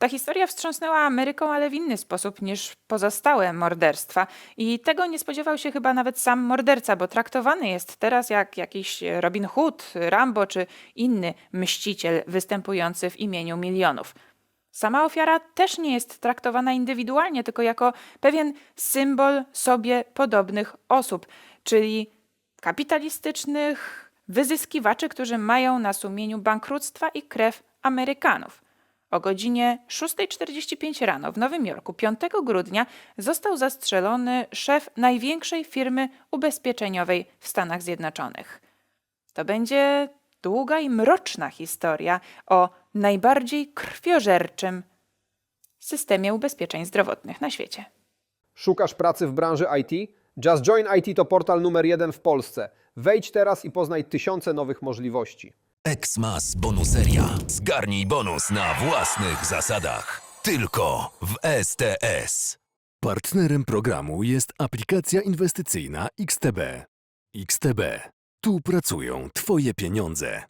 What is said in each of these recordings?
Ta historia wstrząsnęła Ameryką, ale w inny sposób niż pozostałe morderstwa. I tego nie spodziewał się chyba nawet sam morderca, bo traktowany jest teraz jak jakiś Robin Hood, Rambo czy inny mściciel występujący w imieniu milionów. Sama ofiara też nie jest traktowana indywidualnie, tylko jako pewien symbol sobie podobnych osób, czyli kapitalistycznych wyzyskiwaczy, którzy mają na sumieniu bankructwa i krew Amerykanów. O godzinie 6.45 rano w Nowym Jorku 5 grudnia został zastrzelony szef największej firmy ubezpieczeniowej w Stanach Zjednoczonych. To będzie długa i mroczna historia o najbardziej krwiożerczym systemie ubezpieczeń zdrowotnych na świecie. Szukasz pracy w branży IT? Just Join IT to portal numer jeden w Polsce. Wejdź teraz i poznaj tysiące nowych możliwości. Xmas Bonuseria. Zgarnij bonus na własnych zasadach. Tylko w STS. Partnerem programu jest aplikacja inwestycyjna XTB. XTB. Tu pracują Twoje pieniądze.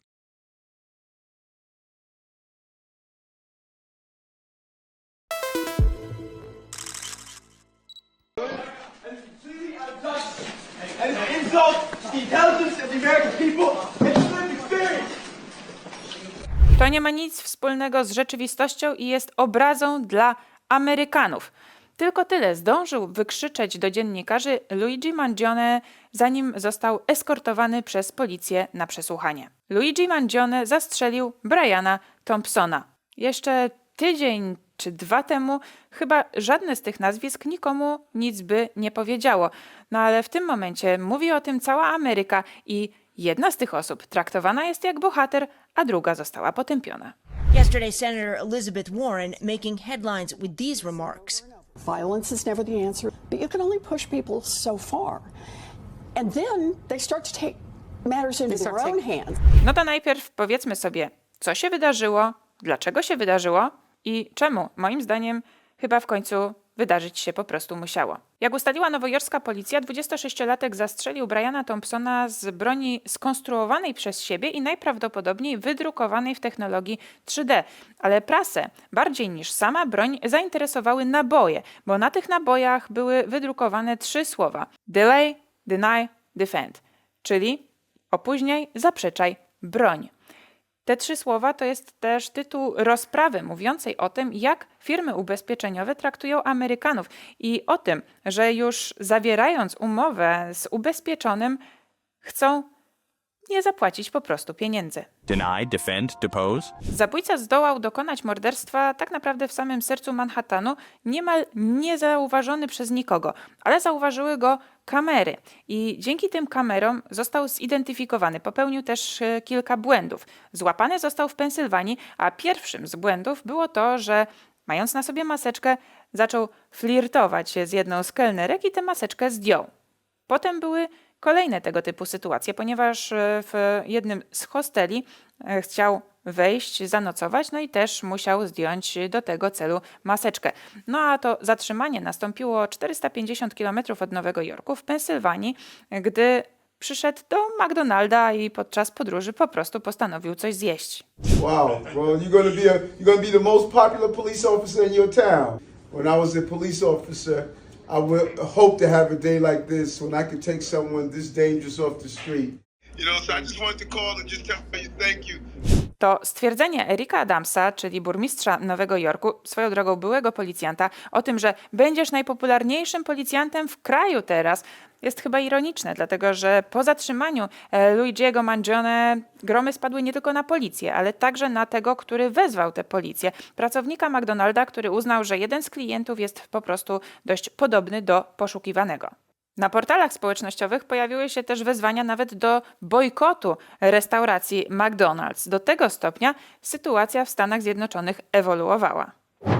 and insult the intelligence of the American people and the lived experience. To nie ma nic wspólnego z rzeczywistością i jest obrazą dla Amerykanów. Tylko tyle zdążył wykrzyczeć do dziennikarzy Luigi Mangione, zanim został eskortowany przez policję na przesłuchanie. Luigi Mangione zastrzelił Briana Thompsona. Jeszcze tydzień czy dwa temu chyba żadne z tych nazwisk nikomu nic by nie powiedziało. No ale w tym momencie mówi o tym cała Ameryka i jedna z tych osób traktowana jest jak bohater, a druga została potępiona. Yesterday, Senator Elizabeth Warren making headlines with these remarks. Violence is never the answer, but you can only push people so far. And then they start to take matters into their own hands. No to najpierw powiedzmy sobie, co się wydarzyło, dlaczego się wydarzyło i czemu, moim zdaniem, chyba w końcu wydarzyć się po prostu musiało. Jak ustaliła nowojorska policja, 26-latek zastrzelił Briana Thompsona z broni skonstruowanej przez siebie i najprawdopodobniej wydrukowanej w technologii 3D. Ale prasę, bardziej niż sama broń, zainteresowały naboje, bo na tych nabojach były wydrukowane trzy słowa: delay, deny, defend, czyli opóźniaj, zaprzeczaj, broń. Te trzy słowa to jest też tytuł rozprawy mówiącej o tym, jak firmy ubezpieczeniowe traktują Amerykanów i o tym, że już zawierając umowę z ubezpieczonym, chcą nie zapłacić po prostu pieniędzy. Deny, defend, depose? Zabójca zdołał dokonać morderstwa tak naprawdę w samym sercu Manhattanu, niemal niezauważony przez nikogo, ale zauważyły go kamery i dzięki tym kamerom został zidentyfikowany. Popełnił też e, kilka błędów. Złapany został w Pensylwanii, a pierwszym z błędów było to, że mając na sobie maseczkę, zaczął flirtować z jedną z kelnerek i tę maseczkę zdjął. Potem były kolejne tego typu sytuacje, ponieważ e, w jednym z hosteli e, chciał wejść, zanocować, no i też musiał zdjąć do tego celu maseczkę. No a to zatrzymanie nastąpiło 450 km od Nowego Jorku w Pensylwanii, gdy przyszedł do McDonalda i podczas podróży po prostu postanowił coś zjeść. Wow. Well, you're to be a you're to be the most popular police officer in your town. When I was a police officer, I would hope to have a day like this when I could take someone this dangerous off the street. You know, so I just wanted to call and just tell you thank you. To stwierdzenie Erika Adamsa, czyli burmistrza Nowego Jorku, swoją drogą byłego policjanta, o tym, że będziesz najpopularniejszym policjantem w kraju teraz, jest chyba ironiczne, dlatego że po zatrzymaniu e, Luigiego Mangione gromy spadły nie tylko na policję, ale także na tego, który wezwał tę policję. Pracownika McDonalda, który uznał, że jeden z klientów jest po prostu dość podobny do poszukiwanego. Na portalach społecznościowych pojawiły się też wezwania nawet do bojkotu restauracji McDonald's. Do tego stopnia sytuacja w Stanach Zjednoczonych ewoluowała.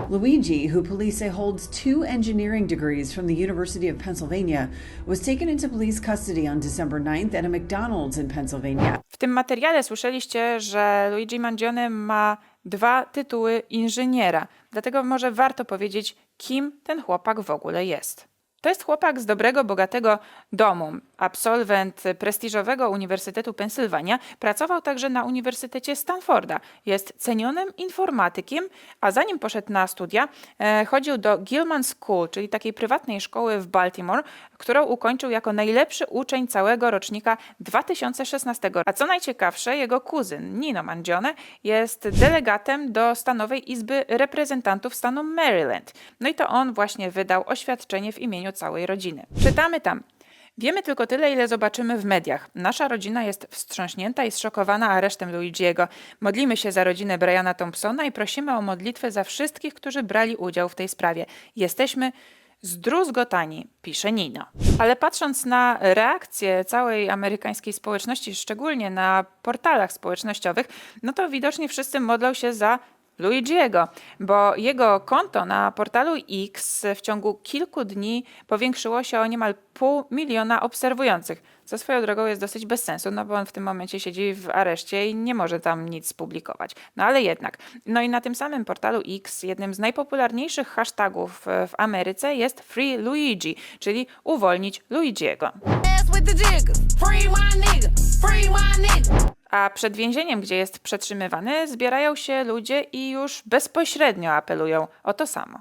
Luigi, who police say holds two engineering degrees from the University of Pennsylvania, was taken into police custody on December 9th at a McDonald's in Pennsylvania. W tym materiale słyszeliście, że Luigi Mangione ma dwa tytuły inżyniera, dlatego może warto powiedzieć, kim ten chłopak w ogóle jest. To jest chłopak z dobrego, bogatego domu, absolwent prestiżowego Uniwersytetu Pensylwania. Pracował także na Uniwersytecie Stanforda. Jest cenionym informatykiem, a zanim poszedł na studia, e, chodził do Gilman School, czyli takiej prywatnej szkoły w Baltimore, którą ukończył jako najlepszy uczeń całego rocznika 2016. A co najciekawsze, jego kuzyn Nino Mangione jest delegatem do Stanowej Izby Reprezentantów stanu Maryland. No i to on właśnie wydał oświadczenie w imieniu całej rodziny. Czytamy tam. Wiemy tylko tyle, ile zobaczymy w mediach. Nasza rodzina jest wstrząśnięta i zszokowana aresztem Luigiego. Modlimy się za rodzinę Briana Thompsona i prosimy o modlitwę za wszystkich, którzy brali udział w tej sprawie. Jesteśmy zdruzgotani, pisze Nino. Ale patrząc na reakcję całej amerykańskiej społeczności, szczególnie na portalach społecznościowych, no to widocznie wszyscy modlą się za Luigiego, bo jego konto na portalu X w ciągu kilku dni powiększyło się o niemal pół miliona obserwujących, co swoją drogą jest dosyć bez sensu, no bo on w tym momencie siedzi w areszcie i nie może tam nic publikować. No ale jednak. No i na tym samym portalu X jednym z najpopularniejszych hashtagów w Ameryce jest Free Luigi, czyli uwolnić Luigiego. A przed więzieniem, gdzie jest przetrzymywany, zbierają się ludzie i już bezpośrednio apelują o to samo.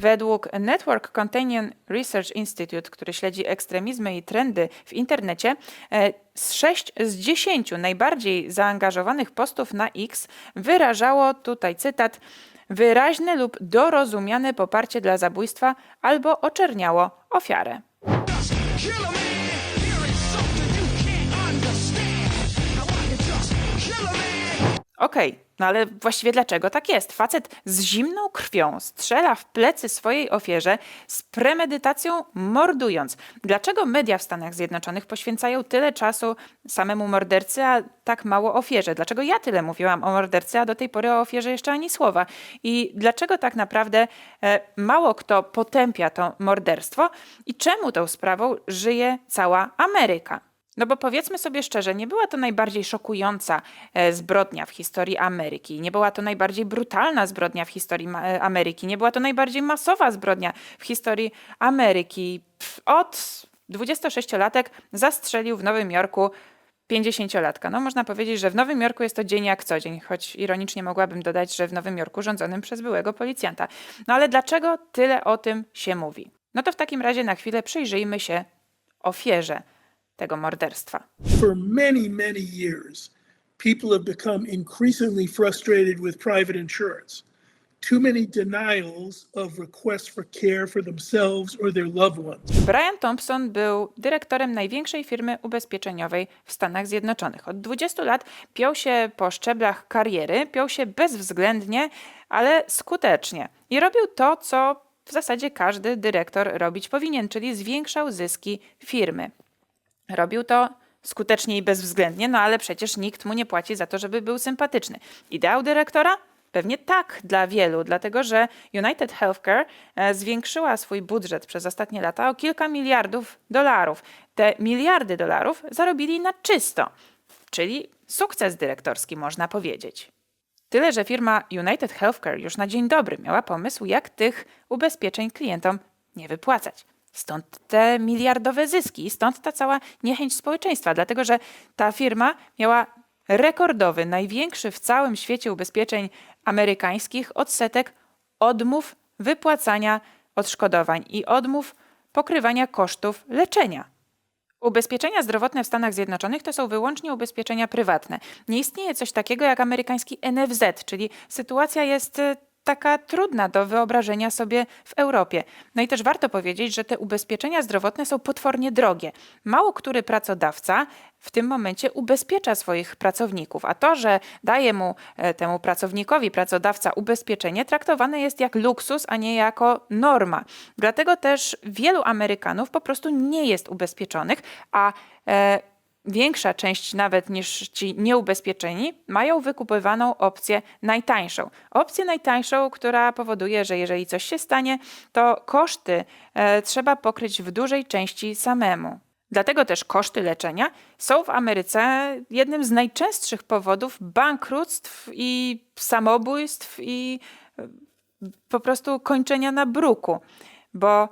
Według Network Companion Research Institute, który śledzi ekstremizmy i trendy w internecie, e, z 6 z 10 najbardziej zaangażowanych postów na X wyrażało, tutaj cytat, wyraźne lub dorozumiane poparcie dla zabójstwa albo oczerniało ofiarę. Okej, no ale właściwie dlaczego tak jest? Facet z zimną krwią strzela w plecy swojej ofierze z premedytacją mordując. Dlaczego media w Stanach Zjednoczonych poświęcają tyle czasu samemu mordercy, a tak mało ofierze? Dlaczego ja tyle mówiłam o mordercy, a do tej pory o ofierze jeszcze ani słowa? I dlaczego tak naprawdę e, mało kto potępia to morderstwo i czemu tą sprawą żyje cała Ameryka? No bo powiedzmy sobie szczerze, nie była to najbardziej szokująca e, zbrodnia w historii Ameryki, nie była to najbardziej brutalna zbrodnia w historii e, Ameryki, nie była to najbardziej masowa zbrodnia w historii Ameryki. Od 26-latek zastrzelił w Nowym Jorku 50-latka. No można powiedzieć, że w Nowym Jorku jest to dzień jak co dzień, choć ironicznie mogłabym dodać, że w Nowym Jorku rządzonym przez byłego policjanta. No ale dlaczego tyle o tym się mówi? No to w takim razie na chwilę przyjrzyjmy się ofierze tego morderstwa. For many, many years, people have become increasingly frustrated with private insurance. Too many denials of requests for care for themselves or their loved ones. Brian Thompson był dyrektorem największej firmy ubezpieczeniowej w Stanach Zjednoczonych. Od 20 lat piął się po szczeblach kariery, piął się bezwzględnie, ale skutecznie. I robił to, co w zasadzie każdy dyrektor robić powinien, czyli zwiększał zyski firmy. Robił to skutecznie i bezwzględnie, no ale przecież nikt mu nie płaci za to, żeby był sympatyczny. Ideał dyrektora? Pewnie tak dla wielu, dlatego że United Healthcare e, zwiększyła swój budżet przez ostatnie lata o kilka miliardów dolarów. Te miliardy dolarów zarobili na czysto, czyli sukces dyrektorski, można powiedzieć. Tyle, że firma United Healthcare już na dzień dobry miała pomysł, jak tych ubezpieczeń klientom nie wypłacać. Stąd te miliardowe zyski stąd ta cała niechęć społeczeństwa, dlatego że ta firma miała rekordowy, największy w całym świecie ubezpieczeń amerykańskich odsetek odmów wypłacania odszkodowań i odmów pokrywania kosztów leczenia. Ubezpieczenia zdrowotne w Stanach Zjednoczonych to są wyłącznie ubezpieczenia prywatne. Nie istnieje coś takiego jak amerykański NFZ, czyli sytuacja jest e, taka trudna do wyobrażenia sobie w Europie. No i też warto powiedzieć, że te ubezpieczenia zdrowotne są potwornie drogie. Mało który pracodawca w tym momencie ubezpiecza swoich pracowników, a to, że daje mu e, temu pracownikowi pracodawca ubezpieczenie, traktowane jest jak luksus, a nie jako norma. Dlatego też wielu Amerykanów po prostu nie jest ubezpieczonych, a e, większa część nawet niż ci nieubezpieczeni mają wykupywaną opcję najtańszą. Opcję najtańszą, która powoduje, że jeżeli coś się stanie, to koszty e, trzeba pokryć w dużej części samemu. Dlatego też koszty leczenia są w Ameryce jednym z najczęstszych powodów bankructw i samobójstw i e, po prostu kończenia na bruku. Bo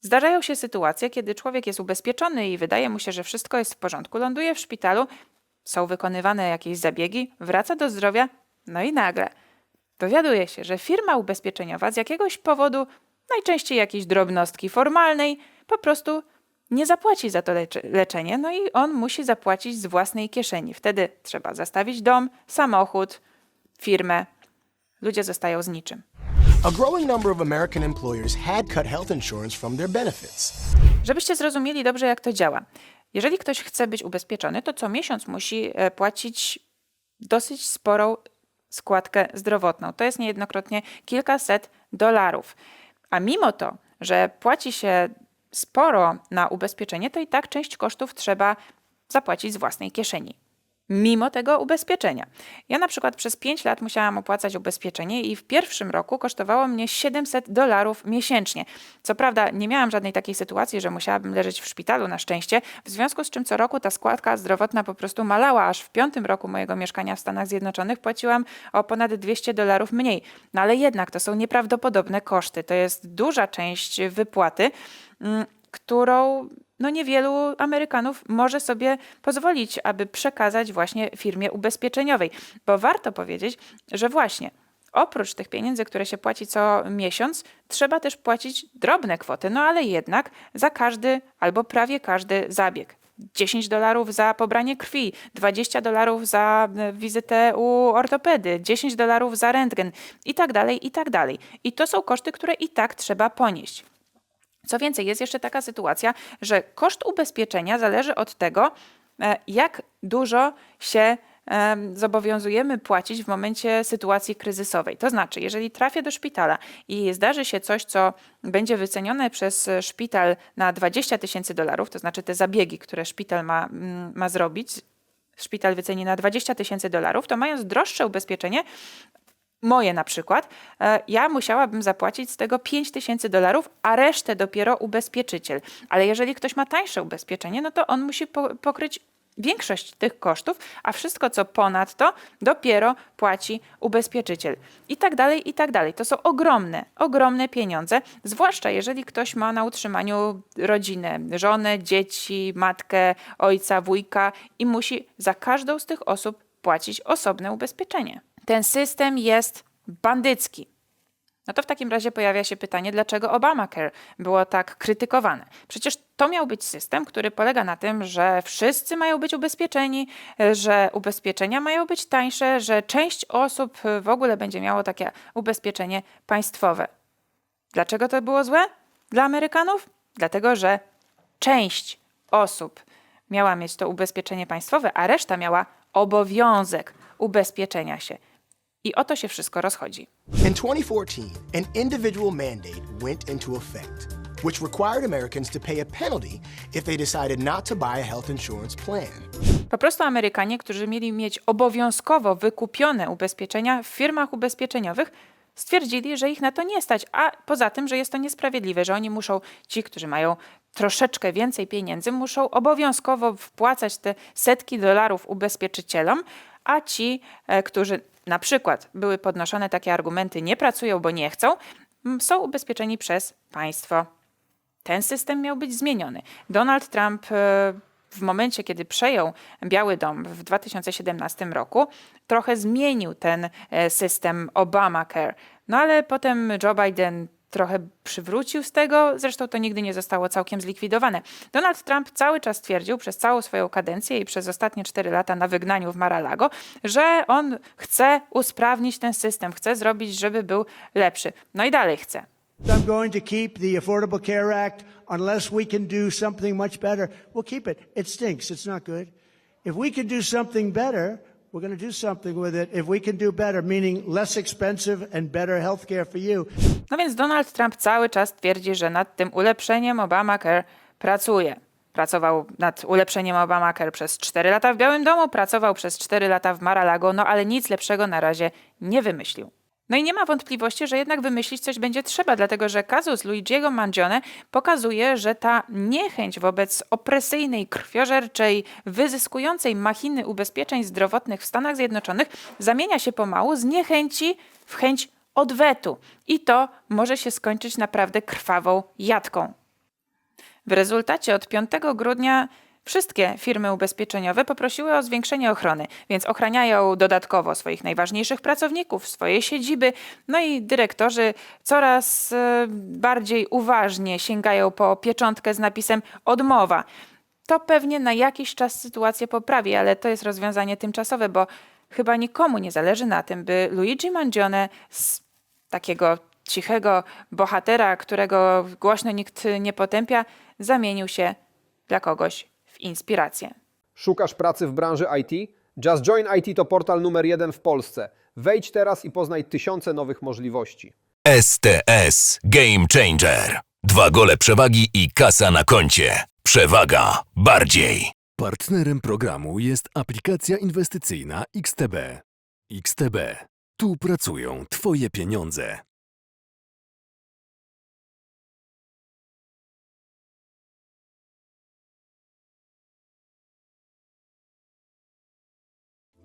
zdarzają się sytuacje, kiedy człowiek jest ubezpieczony i wydaje mu się, że wszystko jest w porządku, ląduje w szpitalu, są wykonywane jakieś zabiegi, wraca do zdrowia, no i nagle dowiaduje się, że firma ubezpieczeniowa z jakiegoś powodu, najczęściej jakiejś drobnostki formalnej, po prostu nie zapłaci za to lecze- leczenie, no i on musi zapłacić z własnej kieszeni. Wtedy trzeba zastawić dom, samochód, firmę. Ludzie zostają z niczym. A growing number of American employers had cut health insurance from their benefits. Żebyście zrozumieli dobrze, jak to działa. Jeżeli ktoś chce być ubezpieczony, to co miesiąc musi e, płacić dosyć sporą składkę zdrowotną. To jest niejednokrotnie kilkaset dolarów. A mimo to, że płaci się sporo na ubezpieczenie, to i tak część kosztów trzeba zapłacić z własnej kieszeni. Mimo tego ubezpieczenia. Ja na przykład przez 5 lat musiałam opłacać ubezpieczenie i w pierwszym roku kosztowało mnie 700 dolarów miesięcznie. Co prawda nie miałam żadnej takiej sytuacji, że musiałabym leżeć w szpitalu na szczęście, w związku z czym co roku ta składka zdrowotna po prostu malała, aż w piątym roku mojego mieszkania w Stanach Zjednoczonych płaciłam o ponad 200 dolarów mniej. No ale jednak to są nieprawdopodobne koszty. To jest duża część wypłaty, mm, którą no niewielu Amerykanów może sobie pozwolić, aby przekazać właśnie firmie ubezpieczeniowej. Bo warto powiedzieć, że właśnie oprócz tych pieniędzy, które się płaci co miesiąc, trzeba też płacić drobne kwoty, no ale jednak za każdy albo prawie każdy zabieg. 10 dolarów za pobranie krwi, 20 dolarów za e, wizytę u ortopedy, 10 dolarów za rentgen i tak dalej, i tak dalej. I to są koszty, które i tak trzeba ponieść. Co więcej, jest jeszcze taka sytuacja, że koszt ubezpieczenia zależy od tego, e, jak dużo się em, zobowiązujemy płacić w momencie sytuacji kryzysowej. To znaczy, jeżeli trafię do szpitala i zdarzy się coś, co będzie wycenione przez szpital na 20 tysięcy dolarów, to znaczy te zabiegi, które szpital ma, mm, ma zrobić, szpital wyceni na 20 tysięcy dolarów, to mając droższe ubezpieczenie, moje na przykład, e, ja musiałabym zapłacić z tego 5 tysięcy dolarów, a resztę dopiero ubezpieczyciel. Ale jeżeli ktoś ma tańsze ubezpieczenie, no to on musi po- pokryć większość tych kosztów, a wszystko co ponad to dopiero płaci ubezpieczyciel. I tak dalej, i tak dalej. To są ogromne, ogromne pieniądze, zwłaszcza jeżeli ktoś ma na utrzymaniu rodzinę, żonę, dzieci, matkę, ojca, wujka i musi za każdą z tych osób płacić osobne ubezpieczenie. Ten system jest bandycki. No to w takim razie pojawia się pytanie, dlaczego Obamacare było tak krytykowane? Przecież to miał być system, który polega na tym, że wszyscy mają być ubezpieczeni, że ubezpieczenia mają być tańsze, że część osób w ogóle będzie miało takie ubezpieczenie państwowe. Dlaczego to było złe dla Amerykanów? Dlatego, że część osób miała mieć to ubezpieczenie państwowe, a reszta miała obowiązek ubezpieczenia się. I o to się wszystko rozchodzi. In 2014, an individual mandate went into effect, which required Americans to pay a penalty if they decided not to buy a health insurance plan. Po prostu Amerykanie, którzy mieli mieć obowiązkowo wykupione ubezpieczenia w firmach ubezpieczeniowych, stwierdzili, że ich na to nie stać, a poza tym, że jest to niesprawiedliwe, że oni muszą, ci, którzy mają troszeczkę więcej pieniędzy, muszą obowiązkowo wpłacać te setki dolarów ubezpieczycielom, a ci, e, którzy na przykład były podnoszone takie argumenty, nie pracują, bo nie chcą, są ubezpieczeni przez państwo. Ten system miał być zmieniony. Donald Trump e, w momencie, kiedy przejął Biały Dom w 2017 roku, trochę zmienił ten e, system Obamacare. No ale potem Joe Biden trochę przywrócił z tego, zresztą to nigdy nie zostało całkiem zlikwidowane. Donald Trump cały czas twierdził przez całą swoją kadencję i przez ostatnie cztery lata na wygnaniu w Mar-a-Lago, że on chce usprawnić ten system, chce zrobić, żeby był lepszy. No i dalej chce. I'm going to keep the Affordable Care Act unless we can do something much better. We'll keep it. It stinks. It's not good. If we can do something better, we're going to do something with it. If we can do better, meaning less expensive and better health care for you. No więc Donald Trump cały czas twierdzi, że nad tym ulepszeniem Obamacare pracuje. Pracował nad ulepszeniem Obamacare przez 4 lata w Białym Domu, pracował przez 4 lata w Mar-a-Lago, no ale nic lepszego na razie nie wymyślił. No i nie ma wątpliwości, że jednak wymyślić coś będzie trzeba, dlatego że kazus Luigiego Mangione pokazuje, że ta niechęć wobec opresyjnej, krwiożerczej, wyzyskującej machiny ubezpieczeń zdrowotnych w Stanach Zjednoczonych zamienia się pomału z niechęci w chęć odwetu. I to może się skończyć naprawdę krwawą jatką. W rezultacie od 5 grudnia wszystkie firmy ubezpieczeniowe poprosiły o zwiększenie ochrony, więc ochraniają dodatkowo swoich najważniejszych pracowników, swoje siedziby, no i dyrektorzy coraz e, bardziej uważnie sięgają po pieczątkę z napisem odmowa. To pewnie na jakiś czas sytuację poprawi, ale to jest rozwiązanie tymczasowe, bo chyba nikomu nie zależy na tym, by Luigi Mangione z takiego cichego bohatera, którego głośno nikt nie potępia, zamienił się dla kogoś w inspirację. Szukasz pracy w branży IT? Just Join IT to portal numer jeden w Polsce. Wejdź teraz i poznaj tysiące nowych możliwości. STS Game Changer. Dwa gole przewagi i kasa na koncie. Przewaga bardziej. Partnerem programu jest aplikacja inwestycyjna XTB. XTB. Tu pracują Twoje pieniądze.